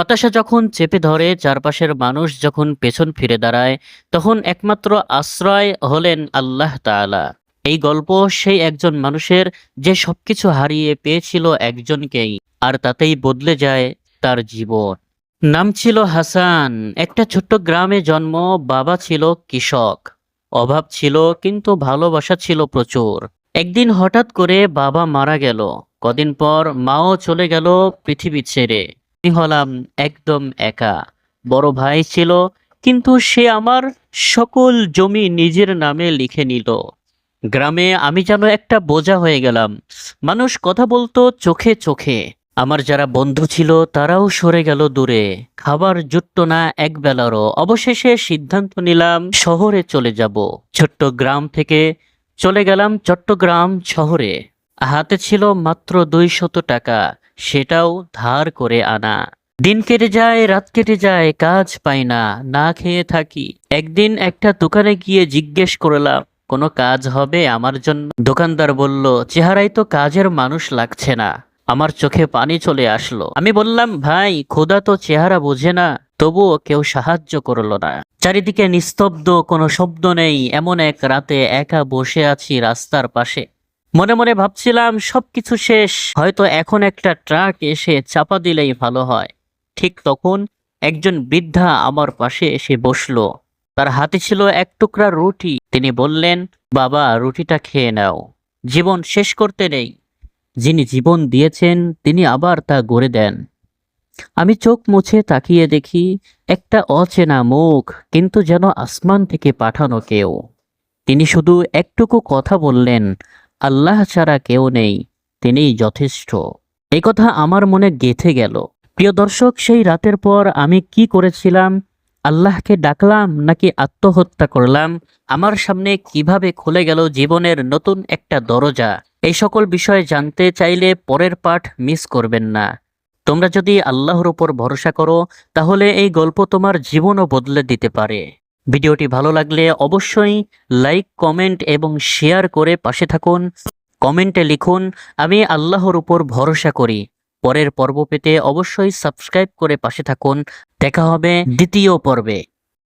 হতাশা যখন চেপে ধরে চারপাশের মানুষ যখন পেছন ফিরে দাঁড়ায়, তখন একমাত্র আশ্রয় হলেন আল্লাহ তাআলা। এই গল্প সেই একজন মানুষের যে সবকিছু হারিয়ে পেয়েছিল একজনকেই, আর তাতেই বদলে যায় তার জীবন। নাম ছিল হাসান। একটা ছোট্ট গ্রামে জন্ম, বাবা ছিল কৃষক। অভাব ছিল, কিন্তু ভালোবাসা ছিল প্রচুর। একদিন হঠাৎ করে বাবা মারা গেল। কদিন পর মাও চলে গেল পৃথিবী ছেড়ে। আমি হলাম একদম একা। বড় ভাই ছিল, কিন্তু সে আমার সকল জমি নিজের নামে লিখে নিল। গ্রামে আমি যেন একটা বোঝা হয়ে গেলাম। মানুষ কথা বলতো চোখে চোখে। আমার যারা বন্ধু ছিল, তারাও সরে গেল দূরে। খাবার জুটত না এক বেলারও। অবশেষে সিদ্ধান্ত নিলাম, শহরে চলে যাব। ছোট্ট গ্রাম থেকে চলে গেলাম চট্টগ্রাম শহরে। হাতে ছিল মাত্র দুইশত টাকা। সেটাও ধার করে আনা। দিন কেটে যায়, রাত কেটে যায়, কাজ পাই না না খেয়ে থাকি। একদিন একটা দোকানে গিয়ে জিজ্ঞেস করলাম, কোনো কাজ হবে আমার জন্য? দোকানদার বলল, চেহারায় তো কাজের মানুষ লাগছে না, আমার চোখে পানি চলে আসলো। আমি বললাম, ভাই, খোদা তো চেহারা বোঝে না, তবুও কেউ সাহায্য করল না। চারিদিকে নিস্তব্ধ, কোনো শব্দ নেই, এমন এক রাতে একা বসে আছি রাস্তার পাশে। মনে মনে ভাবছিলাম সবকিছু শেষ, হয়তো এখন একটা ট্রাক এসে চাপা দিলেই ভালো হয়। ঠিক তখন একজন বৃদ্ধা আমার পাশে এসে বসল। তার হাতে ছিল এক টুকরা রুটি। তিনি বললেন, বাবা, রুটিটা খেয়ে নাও। জীবন শেষ করতে নেই। যিনি জীবন দিয়েছেন, তিনি আবার তা গড়ে দেন। আমি চোখ মুছে তাকিয়ে দেখি একটা অচেনা মুখ, কিন্তু যেন আসমান থেকে পাঠানো কেউ। তিনি শুধু একটুকু কথা বললেন আল্লাহ ছাড়া কেউ নেই, তিনিই যথেষ্ট। এই কথা আমার মনে গেঁথে গেল। প্রিয় দর্শক, সেই রাতের পর আমি কি করেছিলাম? আল্লাহকে ডাকলাম নাকি আত্মহত্যা করলাম? আমার সামনে কীভাবে খুলে গেল জীবনের নতুন একটা দরজা? এই সকল বিষয়ে জানতে চাইলে পরের পাঠ মিস করবেন না। তোমরা যদি আল্লাহর উপর ভরসা করো, তাহলে এই গল্প তোমার জীবনও বদলে দিতে পারে। ভিডিওটি ভালো লাগলে অবশ্যই লাইক, কমেন্ট এবং শেয়ার করে পাশে থাকুন। কমেন্টে লিখুন, আমি আল্লাহর উপর ভরসা করি। পরের পর্ব পেতে অবশ্যই সাবস্ক্রাইব করে পাশে থাকুন। দেখা হবে দ্বিতীয় পর্বে।